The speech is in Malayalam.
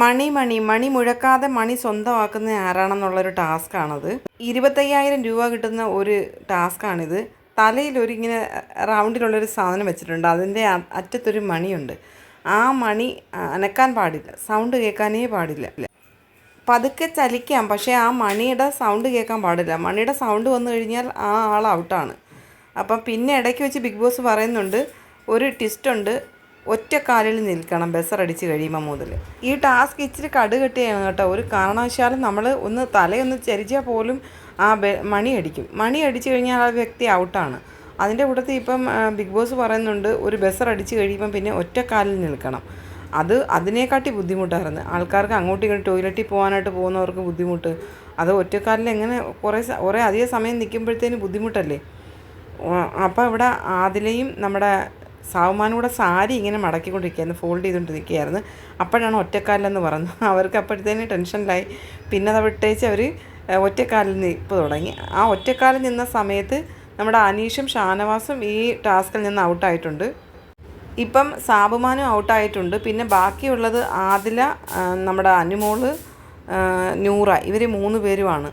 മണി മണി മണി മുഴക്കാതെ മണി സ്വന്തമാക്കുന്ന ആരാണെന്നുള്ളൊരു ടാസ്ക്കാണത്. ഇരുപത്തയ്യായിരം രൂപ കിട്ടുന്ന ഒരു ടാസ്ക്കാണിത്. തലയിൽ ഒരു ഇങ്ങനെ റൗണ്ടിലുള്ളൊരു സാധനം വെച്ചിട്ടുണ്ട്. അതിന്റെ അറ്റത്തൊരു മണിയുണ്ട്. ആ മണി അനക്കാൻ പാടില്ല. സൗണ്ട് കേൾക്കാനേ പാടില്ല. പതുക്കെ ചലിക്കാം. പക്ഷേ ആ മണിയുടെ സൗണ്ട് കേൾക്കാൻ പാടില്ല. മണിയുടെ സൗണ്ട് വന്നു കഴിഞ്ഞാൽ ആ ആൾ ഔട്ടാണ്. അപ്പം പിന്നെ ഇടയ്ക്ക് വെച്ച് ബിഗ് ബോസ് പറയുന്നുണ്ട് ഒരു ട്വിസ്റ്റ് ഉണ്ട്. ഒറ്റക്കാലിൽ നിൽക്കണം ബസർ അടിച്ച് കഴിയുമ്പോൾ മുതൽ ഈ ടാസ്ക് ഇച്ചിരി കടുകെട്ടിയാണ് കേട്ടോ. ഒരു കാരണവശാലും നമ്മൾ ഒന്ന് തലയൊന്ന് ചരിച്ചാൽ പോലും ആ മണി അടിക്കും. മണി അടിച്ചു കഴിഞ്ഞാൽ ആ വ്യക്തി ഔട്ടാണ്. അതിന്റെ കൂട്ടത്തിൽ ഇപ്പം ബിഗ് ബോസ് പറയുന്നുണ്ട് ഒരു ബസർ അടിച്ച് കഴിയുമ്പം പിന്നെ ഒറ്റക്കാലിൽ നിൽക്കണം. അത് അതിനെക്കാട്ടി ബുദ്ധിമുട്ടായിരുന്നു. ആൾക്കാർക്ക് അങ്ങോട്ടും ഇങ്ങോട്ട് ടോയ്ലറ്റിൽ പോകാനായിട്ട് പോകുന്നവർക്ക് ബുദ്ധിമുട്ട്. അത് ഒറ്റക്കാലിൽ എങ്ങനെ കുറേ കുറേ അധികം സമയം നിൽക്കുമ്പോഴത്തേന് ബുദ്ധിമുട്ടല്ലേ? അപ്പോൾ ഇവിടെ ആദിലയും നമ്മുടെ സാവുമാനും കൂടെ സാരി ഇങ്ങനെ മടക്കിക്കൊണ്ടിരിക്കുകയായിരുന്നു ഫോൾഡ് ചെയ്തുകൊണ്ടിരിക്കുകയായിരുന്നു. അപ്പോഴാണ് ഒറ്റക്കാലിലെന്ന് പറഞ്ഞു അവർക്ക് അപ്പോഴത്തേന് ടെൻഷനിലായി. പിന്നെ അത് വിട്ടേച്ച് അവർ ഒറ്റക്കാലിൽ നിൽപ്പ് തുടങ്ങി. ആ ഒറ്റക്കാലിൽ നിന്ന സമയത്ത് നമ്മുടെ അനീഷും ഷാനവാസും ഈ ടാസ്കിൽ നിന്ന് ഔട്ടായിട്ടുണ്ട്. ഇപ്പം സാബുമാനും ഔട്ടായിട്ടുണ്ട്. പിന്നെ ബാക്കിയുള്ളത് ആദില നമ്മുടെ അനുമോൾ നൂറ. ഇവർ മൂന്ന് പേരുമാണ്.